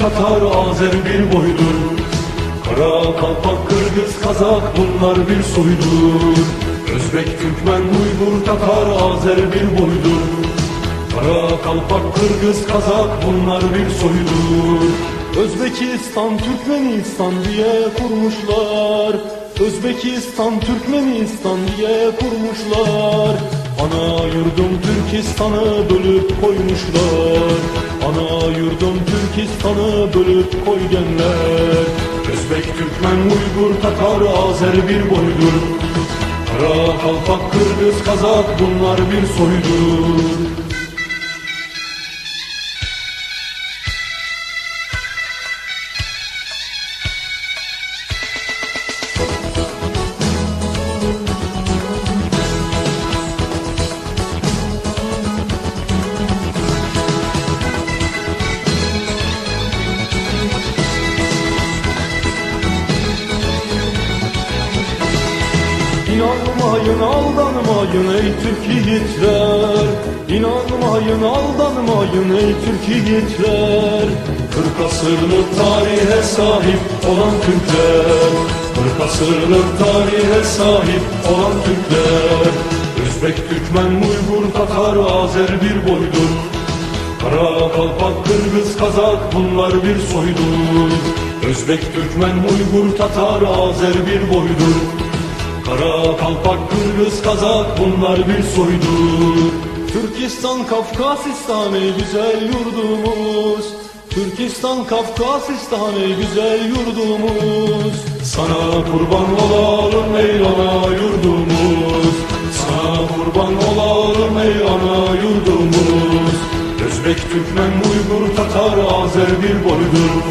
Tatar, Azer bir boydur Kara kalpak, Kırgız, Kazak bunlar bir soydur Özbek, Türkmen, Uygur, Tatar, Azer bir boydur Kara kalpak, Kırgız, Kazak bunlar bir soydur Özbekistan, Türkmenistan diye kurmuşlar. Özbekistan, Türkmenistan diye kurmuşlar. Ana yurdum Türkistan'ı bölüp koymuşlar Ana yurdum Türkistan'ı bölüp koygenler Özbek, Türkmen, Uygur, Tatar, Azer bir boydur. Kara kalpak, Kırgız, Kazak bunlar bir soydur İnanmayın aldanmayın ey Türk yiğitler İnanmayın aldanmayın ey Türk yiğitler Kırk asırlık tarihe sahip olan Türkler. Kırk asırlık tarihe sahip olan Türkler. Özbek, Türkmen, Uygur, Tatar, Azer bir boydur. Kara kalpak, Kırgız, Kazak bunlar bir soydur. Özbek, Türkmen, Uygur, Tatar, Azer bir boydur Kara kalpak, Kırgız, Kazak bunlar bir soydur. Türkistan, Kafkasistan ey güzel yurdumuz. Türkistan, Kafkasistan ey güzel yurdumuz. Sana kurban olalım ey ana yurdumuz. Sana kurban olalım ey ana yurdumuz. Özbek, Türkmen, Uygur, Tatar, Azer bir boydur.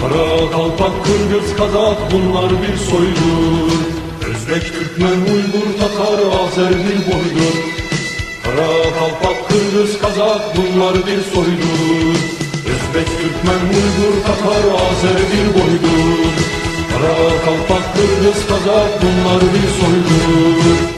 Kara kalpak, Kırgız, Kazak bunlar bir soydur Özbek, Türkmen, Uygur, Tatar, Azer bir boydur Kara kalpak, Kırgız, Kazak bunlar bir soydur. Özbek, Türkmen, Uygur, Tatar, Azer bir boydur Kara kalpak, Kırgız, Kazak bunlar bir soydur